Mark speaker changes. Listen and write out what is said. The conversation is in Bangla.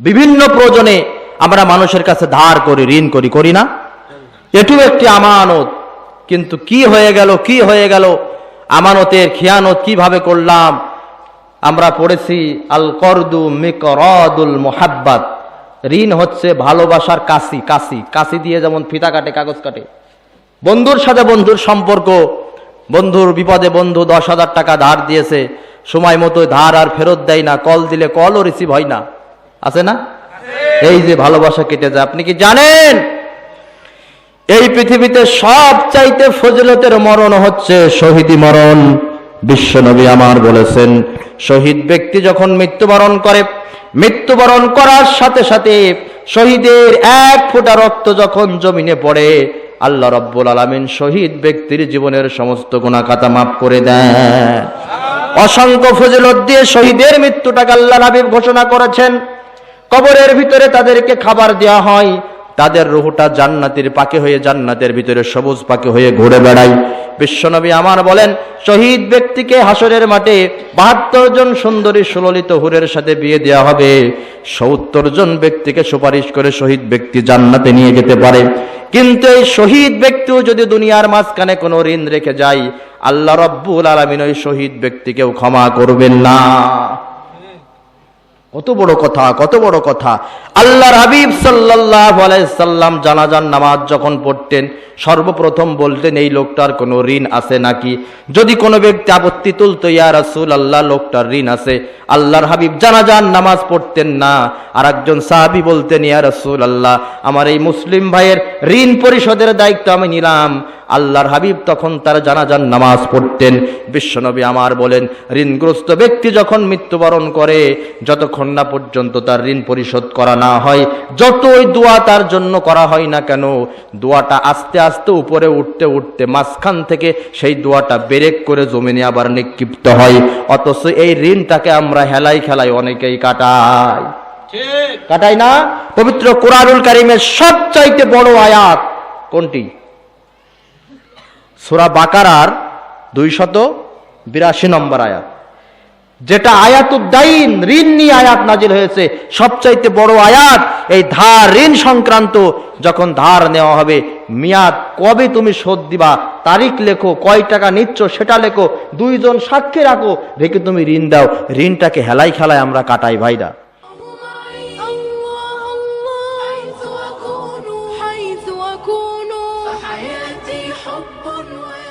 Speaker 1: বিভিন্ন প্রয়োজনে আমরা মানুষের কাছে ধার করি, ঋণ করি করি না। এটিও একটি আমানত। কিন্তু কি হয়ে গেল, কি হয়ে গেল? আমানতের খেয়ানত কীভাবে করলাম? আমরা পড়েছি আল করদু মিকরদুল মোহাব্বাত। ঋণ হচ্ছে ভালোবাসার কাশি কাশি। কাশি দিয়ে যেমন ফিতা কাটে, কাগজ কাটে। বন্ধুর সাথে বন্ধুর সম্পর্ক। বন্ধুর বিপদে বন্ধু দশ হাজার টাকা ধার দিয়েছে। সময় মতো ধার আর ফেরত দেয় না। কল দিলে কলও রিসিভ হয় না। আছে না? এই যে ভালোবাসা কেটে যায়, আপনি কি জানেন? এই পৃথিবীতে সব চাইতে ফজলতের মরণ হচ্ছে শহীদি মরণ। বিশ্বনবী আমার বলেছেন, শহীদ ব্যক্তি যখন মৃত্যুবরণ করে, মৃত্যুবরণ করার সাথে সাথে শহীদের এক ফোঁটা রক্ত যখন জমিনে পড়ে, আল্লাহ রব্বুল আলমিন শহীদ ব্যক্তির জীবনের সমস্ত গুণা খাতা মাফ করে দেন। অসংখ্য ফজলত দিয়ে শহীদের মৃত্যুটাকে আল্লাহ হাবিব ঘোষণা করেছেন। কবরের ভিতরে তাদেরকে খাবার দেওয়া হয়। তাদের রুহুটা জান্নাতের পাকে হয়ে জান্নাতের ভিতরে সবুজ পাকে হয়ে ঘুরে বেড়ায়। বিশ্বনবী আমার বলেন, শহীদ ব্যক্তিকে হাসরের মাঠে বাহাত্তর জন সুন্দরী সুললিত হুরের সাথে বিয়ে দেওয়া হবে। সত্তর জন ব্যক্তিকে সুপারিশ করে শহীদ ব্যক্তি জান্নাতে নিয়ে যেতে পারে। কিন্তু এই শহীদ ব্যক্তিও যদি দুনিয়ার মাঝখানে কোনো ঋণ রেখে যায়, আল্লাহ রব্বুল আলমিন ওই শহীদ ব্যক্তিকেও ক্ষমা করবেন না। কত বড় কথা, কত বড় কথা। আল্লাহর হাবিব সাল্লাহ সাল্লাম জানাজান নামাজ যখন পড়তেন, সর্বপ্রথম বলতেন, এই লোকটার কোনো ঋণ আছে নাকি? যদি কোনো ব্যক্তি আপত্তি তুলতো, ইয়া রাসূল আল্লাহ লোকটার ঋণ আছে। আল্লাহর হাবিব জানাজান নামাজ পড়তেন না। আর একজন সাহাবি বলতেন, ইয়া রাসূল আল্লাহ আমার এই মুসলিম ভাইয়ের ঋণ পরিশোধের দায়িত্ব আমি নিলাম। আল্লাহর হাবিব তখন তার জানাজান নামাজ পড়তেন। বিশ্বনবী আমার বলেন, ঋণগ্রস্ত ব্যক্তি যখন মৃত্যুবরণ করে, যতক্ষণ না পর্যন্ত তার ঋণ পরিশোধ করা না হয়, যতই দোয়া তার জন্য করা হয় না কেন, দোয়াটা আস্তে আস্তে উপরে উঠতে উঠতে মাঝখান থেকে সেই দোয়াটা বেরেক করে জমিনে আবার নিক্ষিপ্ত হয়। অথচ এই ঋণটাকে আমরা হেলাই খেলাই অনেকেই কাটাই। কাটাই না। পবিত্র কোরআনুল কারিমের সবচাইতে বড় আয়াত কোনটি? সুরা বাকারার দুইশত বিরাশি নম্বর আয়াত। যেটা আয়াত আয়াতুদ্দাইন ঋণ নিয়ে আয়াত নাজিল হয়েছে, সবচাইতে বড় আয়াত এই ধার ঋণ সংক্রান্ত যখন ধার নেওয়া হবে, মিয়াদ কবে তুমি শোধ দিবা, তারিখ লেখো, কয় টাকা নিচ্ছ সেটা লেখো, দুইজন সাক্ষী রাখো রেখে তুমি ঋণ দাও। ঋণটাকে হেলাই খেলায় আমরা কাটাই ভাইরা। حب ويا